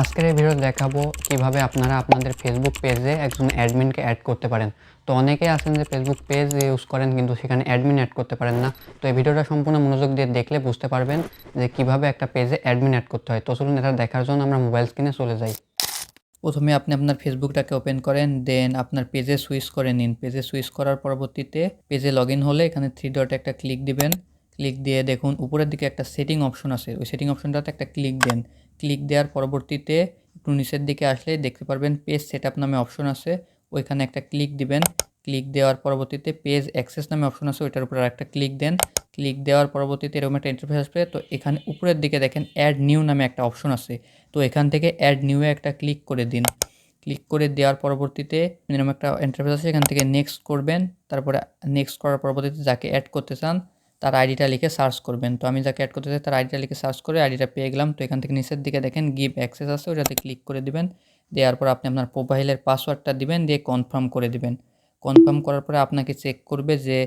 আজকের এই ভিডিও দেখাবো কীভাবে আপনারা আপনাদের ফেসবুক পেজে একজন অ্যাডমিনকে অ্যাড করতে পারেন। তো অনেকেই আছেন যে ফেসবুক পেজ ইউজ করেন, কিন্তু সেখানে অ্যাডমিন অ্যাড করতে পারেন না। তো এই ভিডিওটা সম্পূর্ণ মনোযোগ দিয়ে দেখলে বুঝতে পারবেন যে কীভাবে একটা পেজে অ্যাডমিন অ্যাড করতে হয়। তো চলুন এটা দেখার জন্য আমরা মোবাইল স্ক্রিনে চলে যাই। প্রথমে আপনি আপনার ফেসবুকটাকে ওপেন করেন দেন আপনার পেজে সুইচ করে নিন। পেজে সুইচ করার পরবর্তীতে পেজে লগ ইন হলে এখানে থ্রি ডটে একটা ক্লিক দিবেন। ক্লিক দিয়ে দেখুন, উপরের দিকে একটা সেটিং অপশন আছে। ওই সেটিং অপশনটাতে একটা ক্লিক দেন। ক্লিক দেওয়ার পরবর্তীতে একটু নিচের দিকে আসলে দেখতে পারবেন পেজ সেট নামে অপশন আছে, ওইখানে একটা ক্লিক দিবেন। ক্লিক দেওয়ার পরবর্তীতে পেজ অ্যাক্সেস নামে অপশন আছে, ওইটার উপর একটা ক্লিক দেন। ক্লিক দেওয়ার পরবর্তীতে এরকম একটা ইন্টারফেস আসবে, তো এখানে উপরের দিকে দেখেন অ্যাড নিউ নামে একটা অপশন আছে, তো এখান থেকে অ্যাড নিউয়ে একটা ক্লিক করে দিন। ক্লিক করে দেওয়ার পরবর্তীতে এরকম একটা ইন্টারফেস আছে, এখান থেকে নেক্সট করবেন, তারপরে নেক্সট করার পরবর্তীতে যাকে অ্যাড করতে চান তার আইডিটা লিখে সার্চ করবেন। তো আমি যাকে অ্যাড করতে চাই, তার আইডিটা লিখে সার্চ করে আইডিটা পেয়ে গেলাম। তো এখান থেকে নিচের দিকে দেখেন গিভ অ্যাক্সেস আছে, ওটাতে ক্লিক করে দিবেন। দেওয়ার পর আপনি আপনার প্রোফাইলের পাসওয়ার্ডটা দিবেন, দিয়ে কনফার্ম করে দিবেন। কনফার্ম করার পরে আপনাকে চেক করবে যে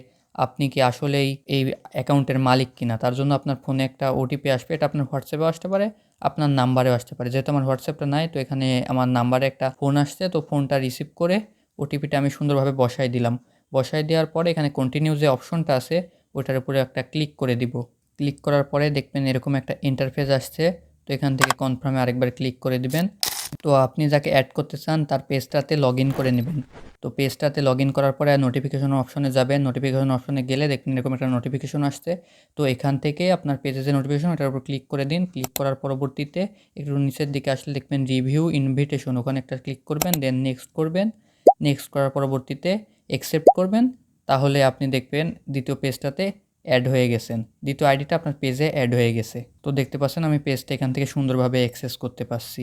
আপনি কি আসলেই এই অ্যাকাউন্টের মালিক কিনা। তার জন্য আপনার ফোনে একটা ওটিপি আসবে, এটা আপনার হোয়াটসঅ্যাপে আসতে পারে, আপনার নাম্বারেও আসতে পারে। যেহেতু আমার হোয়াটসঅ্যাপটা নাই, তো এখানে আমার নাম্বারে একটা ফোন আসছে, তো ফোনটা রিসিভ করে ওটিপিটা আমি সুন্দরভাবে বসাই দিলাম। বসাই দেওয়ার পরে এখানে কন্টিনিউ যে অপশনটা আছে ওটার উপরে একটা ক্লিক করে দিব। ক্লিক করার পরে দেখবেন এরকম একটা ইন্টারফেস আসছে। তো এখান থেকে কনফার্মে আরেকবার ক্লিক করে দিবেন। তো আপনি যাকে অ্যাড করতে চান তার পেজটাতে লগ করে নেবেন। তো পেজটাতে লগ করার পরে নোটিফিকেশন অপশনে যাবেন। নোটিফিকেশন অপশনে গেলে দেখবেন এরকম একটা নোটিফিকেশন আসছে। তো এখান থেকে আপনার পেজে যে নোটিফিকেশন ওটার উপর ক্লিক করে দিন। ক্লিক করার পরবর্তীতে একটু নিচের দিকে আসলে দেখবেন রিভিউ ইনভিটেশন ওখানে একটা ক্লিক করবেন দেন নেক্সট করবেন। নেক্সট করার পরবর্তীতে অ্যাকসেপ্ট করবেন। তাহলে আপনি দেখবেন দ্বিতীয় পেজটাতে অ্যাড হয়ে গেছেন। দ্বিতীয় আইডিটা আপনার পেজে অ্যাড হয়ে গেছে। তো দেখতে পাচ্ছেন আমি পেজটা এখান থেকে সুন্দরভাবে অ্যাক্সেস করতে পারছি।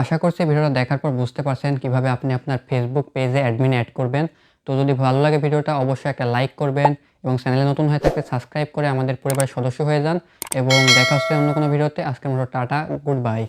আশা করছি ভিডিওটা দেখার পর বুঝতে পারছেন কীভাবে আপনি আপনার ফেসবুক পেজে অ্যাডমিন অ্যাড করবেন। তো যদি ভালো লাগে ভিডিওটা, অবশ্যই একটা লাইক করবেন এবং চ্যানেলে নতুন হয়ে থাকলে সাবস্ক্রাইব করে আমাদের পরিবারের সদস্য হয়ে যান। এবং দেখা হচ্ছে অন্য কোনো ভিডিওতে। আজকের মতো টাটা গুড বাই